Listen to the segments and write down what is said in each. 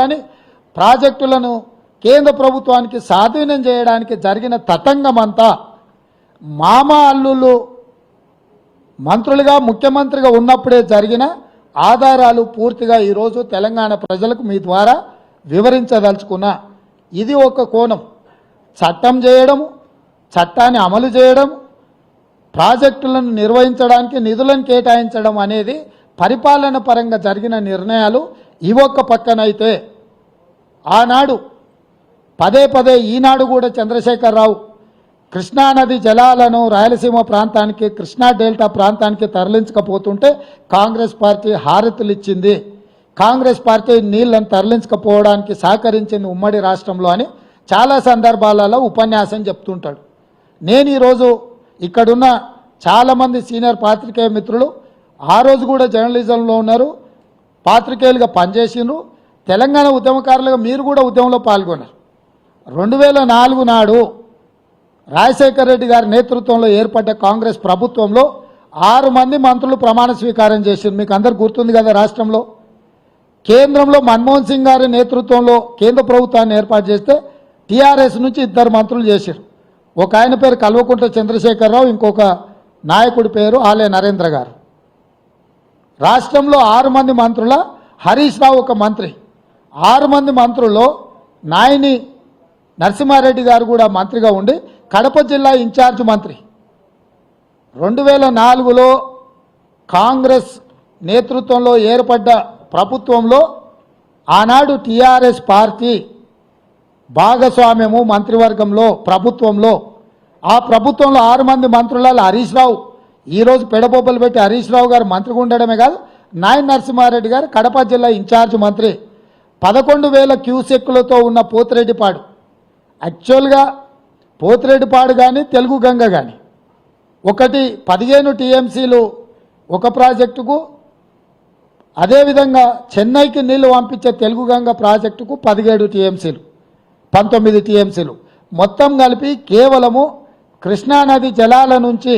కానీ ప్రాజెక్టులను కేంద్ర ప్రభుత్వానికి స్వాధీనం చేయడానికి జరిగిన తతంగమంతా మామ అల్లులు మంత్రులుగా ముఖ్యమంత్రిగా ఉన్నప్పుడే జరిగిన ఆధారాలు పూర్తిగా ఈరోజు తెలంగాణ ప్రజలకు మీ ద్వారా వివరించదలుచుకున్నా. ఇది ఒక కోణం. చట్టం చేయడం చట్టాన్ని అమలు చేయడం ప్రాజెక్టులను నిర్వహించడానికి నిధులను కేటాయించడం అనేది పరిపాలన పరంగా జరిగిన నిర్ణయాలు. ఈ ఒక్క పక్కనైతే ఆనాడు పదే పదే ఈనాడు కూడా చంద్రశేఖరరావు కృష్ణానది జలాలను రాయలసీమ ప్రాంతానికి కృష్ణా డెల్టా ప్రాంతానికి తరలించకపోతుంటే కాంగ్రెస్ పార్టీ హారతులు ఇచ్చింది కాంగ్రెస్ పార్టీ నీళ్ళను తరలించకపోవడానికి సహకరించింది ఉమ్మడి రాష్ట్రంలో అని చాలా సందర్భాలలో ఉపన్యాసం చెప్తుంటాడు. నేను ఈరోజు ఇక్కడున్న చాలామంది సీనియర్ పాత్రికేయ మిత్రులు ఆ రోజు కూడా జర్నలిజంలో ఉన్నారు పాత్రికేయులుగా పనిచేసినారు తెలంగాణ ఉద్యమకారులుగా మీరు కూడా ఉద్యమంలో పాల్గొన్నారు రెండు వేల నాలుగు నాడు రాజశేఖర రెడ్డి గారి నేతృత్వంలో ఏర్పడ్డ కాంగ్రెస్ ప్రభుత్వంలో ఆరు మంది మంత్రులు ప్రమాణ స్వీకారం చేసింది మీకు అందరు గుర్తుంది కదా రాష్ట్రంలో? కేంద్రంలో మన్మోహన్ సింగ్ గారి నేతృత్వంలో కేంద్ర ప్రభుత్వాన్ని ఏర్పాటు చేస్తే టీఆర్ఎస్ నుంచి ఇద్దరు మంత్రులు చేశారు ఒక ఆయన పేరు కల్వకుంట్ల చంద్రశేఖరరావు ఇంకొక నాయకుడి పేరు ఆలయ నరేంద్ర గారు. రాష్ట్రంలో ఆరు మంది మంత్రుల హరీష్ రావు ఒక మంత్రి. ఆరు మంది మంత్రుల్లో నాయని నరసింహారెడ్డి గారు కూడా మంత్రిగా ఉండి కడప జిల్లా ఇన్ఛార్జ్ మంత్రి. రెండు వేల నాలుగులో కాంగ్రెస్ నేతృత్వంలో ఏర్పడ్డ ప్రభుత్వంలో ఆనాడు టీఆర్ఎస్ పార్టీ భాగస్వామ్యము మంత్రివర్గంలో ప్రభుత్వంలో. ఆ ప్రభుత్వంలో ఆరు మంది మంత్రులలో హరీష్ రావు. ఈరోజు పెడబొబ్బలు పెట్టి హరీష్ రావు గారు మంత్రిగా ఉండడమే కాదు నాయన్ నరసింహారెడ్డి గారు కడప జిల్లా ఇన్ఛార్జ్ మంత్రి. పదకొండు వేల క్యూసెక్కులతో ఉన్న పోతిరెడ్డిపాడు. యాక్చువల్గా పోతిరెడ్డిపాడు కానీ తెలుగు గంగ కానీ ఒకటి పదిహేను టీఎంసీలు ఒక ప్రాజెక్టుకు అదేవిధంగా చెన్నైకి నీళ్ళు పంపించే తెలుగు గంగ ప్రాజెక్టుకు పదిహేడు టీఎంసీలు పంతొమ్మిది టీఎంసీలు. మొత్తం కలిపి కేవలము కృష్ణానది జలాల నుంచి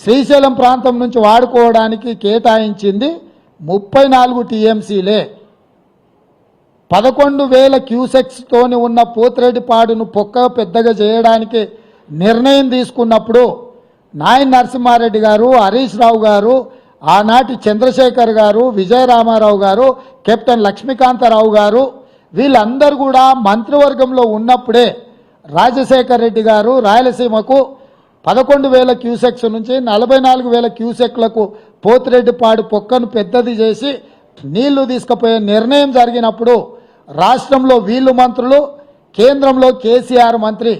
శ్రీశైలం ప్రాంతం నుంచి వాడుకోవడానికి కేటాయించింది ముప్పై నాలుగు టీఎంసీలే. పదకొండు వేల క్యూసెక్స్తోని ఉన్న పోతిరెడ్డిపాడును పొక్క పెద్దగా చేయడానికి నిర్ణయం తీసుకున్నప్పుడు నాయన్ నరసింహారెడ్డి గారు హరీష్ రావు గారు ఆనాటి చంద్రశేఖర్ గారు విజయరామారావు గారు కెప్టెన్ లక్ష్మీకాంతారావు గారు వీళ్ళందరూ కూడా మంత్రివర్గంలో ఉన్నప్పుడే రాజశేఖర్ రెడ్డి గారు రాయలసీమకు పదకొండు వేల క్యూసెక్స్ నుంచి నలభై నాలుగు వేల క్యూసెక్లకు పోతిరెడ్డిపాడు పొక్కను పెద్దది చేసి నీళ్ళు తీసుకుపోయే నిర్ణయం జరిగినప్పుడు రాష్ట్రంలో వీళ్ళు మంత్రులు కేంద్రంలో కేసీఆర్ మంత్రి.